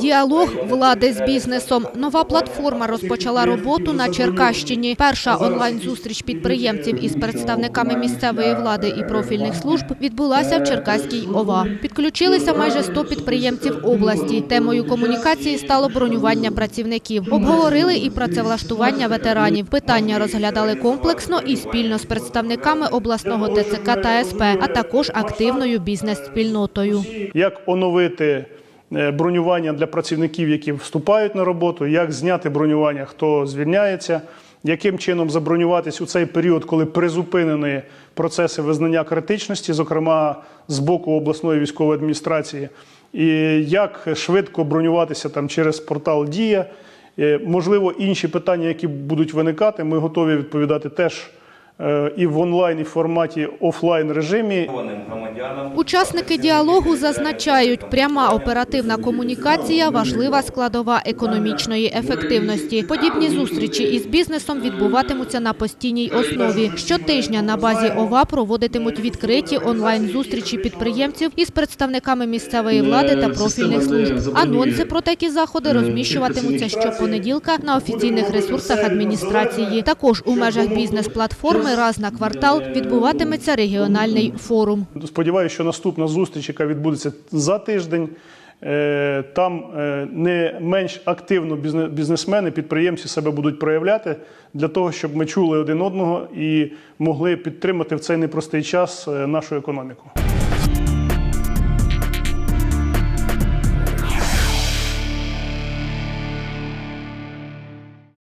Діалог влади з бізнесом. Нова платформа розпочала роботу на Черкащині. Перша онлайн-зустріч підприємців із представниками місцевої влади і профільних служб відбулася в Черкаській ОВА. Підключилися майже 100 підприємців області. Темою комунікації стало бронювання працівників. Обговорили і працевлаштування ветеранів. Питання розглядали комплексно і спільно з представниками обласного ТЦК та СП, а також активною бізнес-спільнотою. як оновити бронювання для працівників, які вступають на роботу, як зняти бронювання, хто звільняється, яким чином забронюватись у цей період, коли призупинені процеси визнання критичності, зокрема з боку обласної військової адміністрації, і як швидко бронюватися там через портал Дія. Е, Можливо, інші питання, які будуть виникати, ми готові відповідати теж е, і в онлайн, і в форматі офлайн режимі. громадянам. Учасники діалогу зазначають, пряма оперативна комунікація – важлива складова економічної ефективності. Подібні зустрічі із бізнесом відбуватимуться на постійній основі. Щотижня на базі ОВА проводитимуть відкриті онлайн-зустрічі підприємців із представниками місцевої влади та профільних служб. Анонси про такі заходи розміщуватимуться щопонеділка на офіційних ресурсах адміністрації. Також у межах бізнес-платформи раз на квартал відбуватиметься регіональний форум. Сподіваюся, що наступна зустріч, яка відбудеться за тиждень, е, там е, не менш активно бізнесмени, підприємці себе будуть проявляти для того, щоб ми чули один одного і могли підтримати в цей непростий час е, нашу економіку.